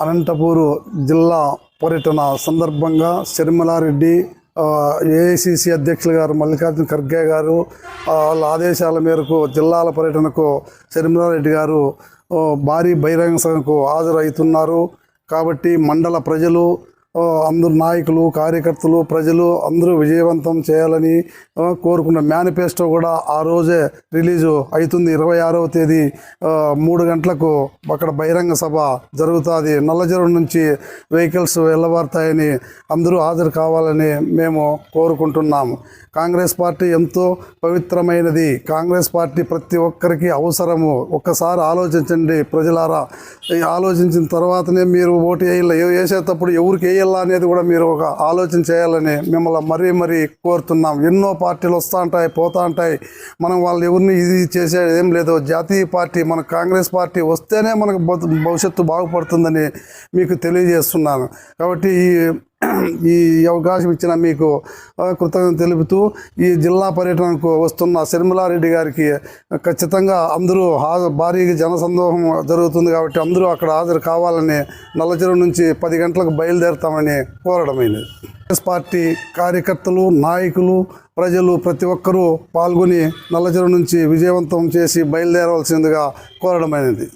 అనంతపూరు జిల్లా పర్యటన సందర్భంగా శర్మలారెడ్డి ఏఐసిసి అధ్యక్షులు గారు మల్లికార్జున ఖర్గే గారు వాళ్ళ ఆదేశాల మేరకు జిల్లాల పర్యటనకు శర్మలారెడ్డి గారు భారీ బహిరంగ సభకు హాజరవుతున్నారు. కాబట్టి మండల ప్రజలు అందరు నాయకులు కార్యకర్తలు ప్రజలు అందరూ విజయవంతం చేయాలని కోరుకున్న మేనిఫెస్టో కూడా ఆ రోజే రిలీజు అవుతుంది ఇరవై ఆరవ తేదీ మూడు గంటలకు అక్కడ బహిరంగ సభ జరుగుతుంది. నల్లజరువు నుంచి వెహికల్స్ వెళ్ళబడతాయని అందరూ హాజరు కావాలని మేము కోరుకుంటున్నాము కాంగ్రెస్ పార్టీ ఎంతో పవిత్రమైనది. కాంగ్రెస్ పార్టీ ప్రతి ఒక్కరికి అవసరము. ఒక్కసారి ఆలోచించండి ప్రజలారా. ఆలోచించిన తర్వాతనే మీరు ఓటు వేయాలి. వేసేటప్పుడు ఎవరికి చేయాలా అనేది కూడా మీరు ఒక ఆలోచన చేయాలని మిమ్మల్ని మరీ మరీ కోరుతున్నాం. ఎన్నో పార్టీలు వస్తూ ఉంటాయి పోతూ ఉంటాయి. మనం వాళ్ళు ఎవరిని ఇది చేసేది ఏం లేదు. జాతీయ పార్టీ మన కాంగ్రెస్ పార్టీ వస్తేనే మనకు భవిష్యత్తు బాగుపడుతుందని మీకు తెలియజేస్తున్నాను. కాబట్టి ఈ ఈ అవకాశం ఇచ్చిన మీకు కృతజ్ఞత తెలుపుతూ ఈ జిల్లా పర్యటనకు వస్తున్న శర్మిలారెడ్డి గారికి ఖచ్చితంగా అందరూ హాజరు జనసందోహం జరుగుతుంది కాబట్టి అందరూ అక్కడ హాజరు కావాలని నల్లచెరువు నుంచి పది గంటలకు బయలుదేరుతామని కోరడమైనది కాంగ్రెస్ పార్టీ కార్యకర్తలు నాయకులు ప్రజలు ప్రతి ఒక్కరూ పాల్గొని నల్లచెరువు నుంచి విజయవంతం చేసి బయలుదేరవలసిందిగా కోరడమైనది.